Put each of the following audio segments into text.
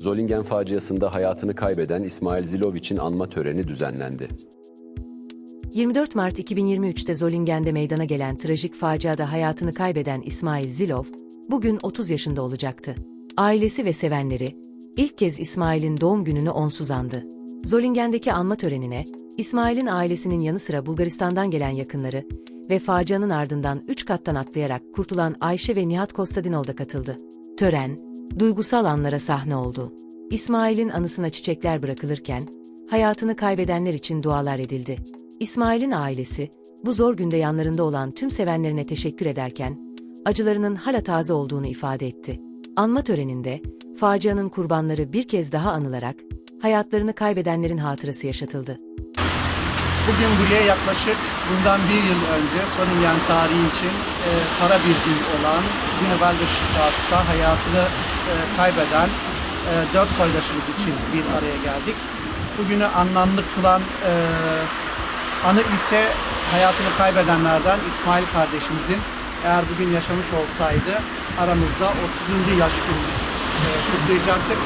Zolingen faciasında hayatını kaybeden İsmail Ziloviç'in anma töreni düzenlendi. 24 Mart 2023'te Zolingen'de meydana gelen trajik faciada hayatını kaybeden İsmail Zilov, bugün 30 yaşında olacaktı. Ailesi ve sevenleri, ilk kez İsmail'in doğum gününü onsuz andı. Zolingen'deki anma törenine, İsmail'in ailesinin yanı sıra Bulgaristan'dan gelen yakınları ve facianın ardından 3 kattan atlayarak kurtulan Ayşe ve Nihat Kostadinov da katıldı. Tören, duygusal anlara sahne oldu. İsmail'in anısına çiçekler bırakılırken, hayatını kaybedenler için dualar edildi. İsmail'in ailesi, bu zor günde yanlarında olan tüm sevenlerine teşekkür ederken, acılarının hala taze olduğunu ifade etti. Anma töreninde, facianın kurbanları bir kez daha anılarak, hayatlarını kaybedenlerin hatırası yaşatıldı. Bugün buraya yaklaşık bundan bir yıl önce Solingen tarihi için e, para bir gün olan Günevelde Şifas'ta hayatını kaybeden e, dört soydaşımız için bir araya geldik. Bugünü anlamlı kılan e, anı ise hayatını kaybedenlerden İsmail kardeşimizin eğer bugün yaşamış olsaydı aramızda 30. yaş günü e, kutlayacaktık.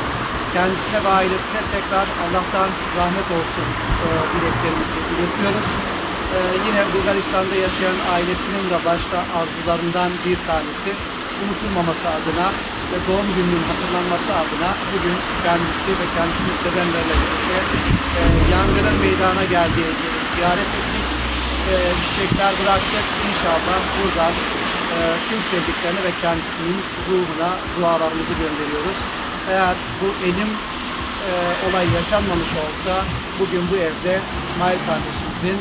Kendisine ve ailesine tekrar Allah'tan rahmet olsun e, dileklerimizi iletiyoruz. E, yine Bulgaristan'da yaşayan ailesinin de başta arzularından bir tanesi unutulmaması adına ve doğum gününün hatırlanması adına bugün kendisi ve kendisini sevenlerle birlikte e, yangının meydana geldiği yeri ziyaret ettik. E, çiçekler bıraktık. İnşallah buradan e, tüm sevdiklerine ve kendisinin ruhuna dualarımızı gönderiyoruz. Eğer bu elim e, olay yaşanmamış olsa bugün bu evde İsmail kardeşimizin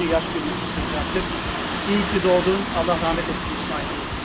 30. yaş gününü kutlayacaktık. İyi ki doğdun. Allah rahmet etsin İsmail.